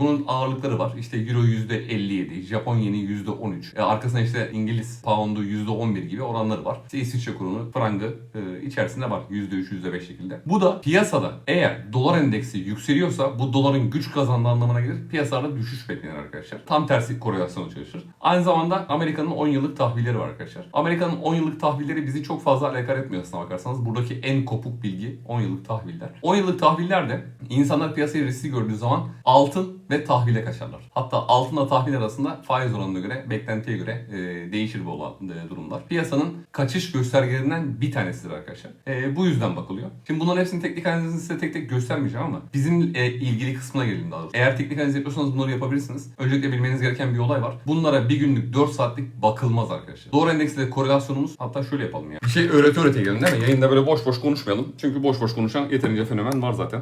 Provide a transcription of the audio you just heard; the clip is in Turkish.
Bunun ağırlıkları var. İşte Euro %57, Japon yeni %13. E, arkasında işte İngiliz pound'u %11 gibi oranları var. İşte İsviçre kurunu, frangı e, içerisinde var. %3, %5 şekilde. Bu da piyasada eğer dolar endeksi yükseliyorsa bu doların güç kazandığı anlamına gelir. Piyasalarda düşüş beklenir arkadaşlar. Tam tersi korelasyonu çalışır. Aynı zamanda Amerika'nın 10 yıllık tahvilleri var arkadaşlar. Amerika'nın 10 yıllık tahvilleri bizi çok fazla alakar etmiyor aslına bakarsanız. Buradaki en kopuk bilgi 10 yıllık tahviller. 10 yıllık tahvillerde insanlar piyasayı riskli gördüğü zaman altın ve tahvile kaçarlar. Hatta altınla tahvil arasında faiz oranına göre, beklentiye göre e, değişir bu olan e, durumlar. Piyasanın kaçış göstergelerinden bir tanesidir arkadaşlar. E, bu yüzden bakılıyor. Şimdi bunların hepsini teknik analizini size tek tek göstermeyeceğim ama bizim e, ilgili kısmına gelelim daha doğrusu. Eğer teknik analiz yapıyorsanız bunları yapabilirsiniz. Öncelikle bilmeniz gereken bir olay var. Bunlara bir günlük 4 saatlik bakılmaz arkadaşlar. Dolar endeksiyle korelasyonumuz hatta şöyle yapalım ya. Bir şey öğrete öğrete gelin değil mi? Yayında böyle boş boş konuşmayalım. Çünkü boş boş konuşan yeterince fenomen var zaten.